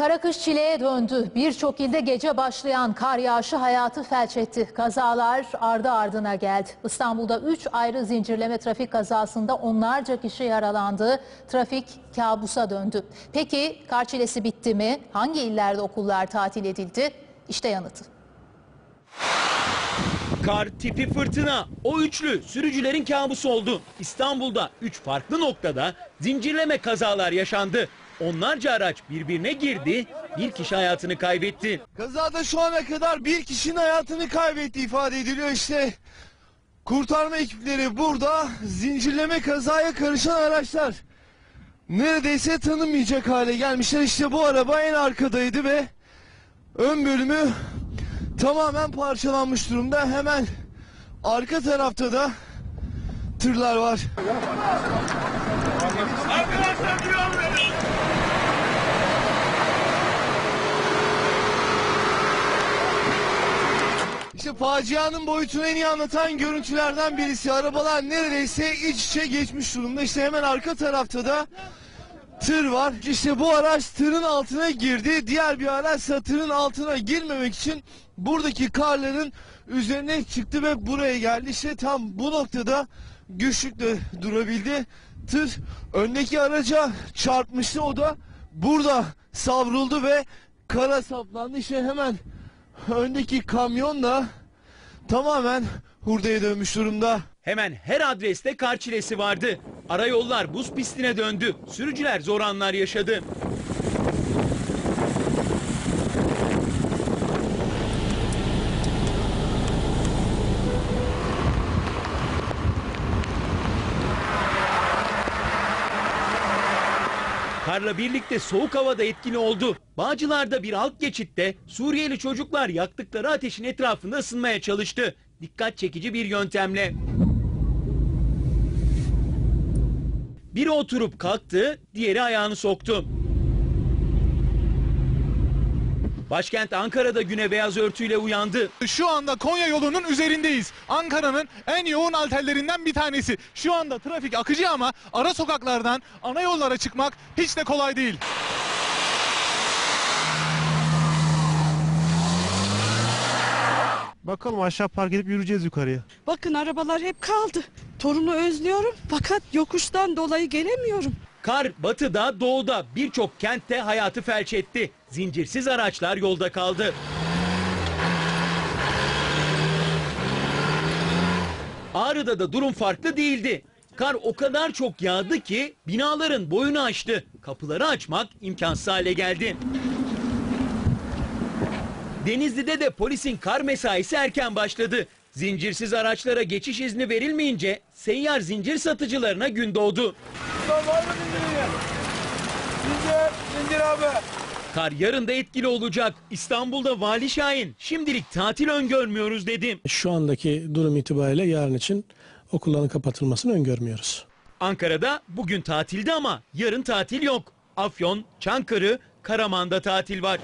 Karakış çileye döndü. Birçok ilde gece başlayan kar yağışı hayatı felç etti. Kazalar ardı ardına geldi. İstanbul'da 3 ayrı zincirleme trafik kazasında onlarca kişi yaralandı. Trafik kabusa döndü. Peki kar çilesi bitti mi? Hangi illerde okullar tatil edildi? İşte yanıtı. Kar tipi fırtına. O üçlü sürücülerin kabusu oldu. İstanbul'da 3 farklı noktada zincirleme kazalar yaşandı. Onlarca araç birbirine girdi, bir kişi hayatını kaybetti. Kazada şu ana kadar bir kişinin hayatını kaybetti ifade ediliyor işte. Kurtarma ekipleri burada zincirleme kazaya karışan araçlar. Neredeyse tanınmayacak hale gelmişler. İşte bu araba en arkadaydı ve ön bölümü tamamen parçalanmış durumda. Hemen arka tarafta da tırlar var. İşte facianın boyutunu en iyi anlatan görüntülerden birisi. Arabalar neredeyse iç içe geçmiş durumda. İşte hemen arka tarafta da tır var. İşte bu araç tırın altına girdi. Diğer bir araç tırın altına girmemek için buradaki karların üzerine çıktı ve buraya geldi. İşte tam bu noktada güçlükle durabildi. Tır öndeki araca çarpmıştı. O da burada savruldu ve kara saplandı. İşte hemen öndeki kamyon da tamamen hurdaya dönmüş durumda. Hemen her adreste kar çilesi vardı. Arayollar buz pistine döndü. Sürücüler zor anlar yaşadı. Karla birlikte soğuk havada etkili oldu. Bağcılar'da bir alt geçitte Suriyeli çocuklar yaktıkları ateşin etrafında ısınmaya çalıştı. Dikkat çekici bir yöntemle. Biri oturup kalktı, diğeri ayağını soktu. Başkent Ankara'da güne beyaz örtüyle uyandı. Şu anda Konya yolunun üzerindeyiz. Ankara'nın en yoğun alterlerinden bir tanesi. Şu anda trafik akıcı ama ara sokaklardan ana yollara çıkmak hiç de kolay değil. Bakalım aşağı park edip yürüyeceğiz yukarıya. Bakın arabalar hep kaldı. Torunu özlüyorum fakat yokuştan dolayı gelemiyorum. Kar batıda, doğuda birçok kentte hayatı felç etti. Zincirsiz araçlar yolda kaldı. Ağrı'da da durum farklı değildi. Kar o kadar çok yağdı ki binaların boyunu aştı. Kapıları açmak imkansız hale geldi. Denizli'de de polisin kar mesaisi erken başladı. Zincirsiz araçlara geçiş izni verilmeyince seyyar zincir satıcılarına gün doğdu. Kar yarın da etkili olacak. İstanbul'da Vali Şahin şimdilik tatil öngörmüyoruz dedi. Şu andaki durum itibariyle yarın için okulların kapatılmasını öngörmüyoruz. Ankara'da bugün tatilde ama yarın tatil yok. Afyon, Çankırı, Karaman'da tatil var.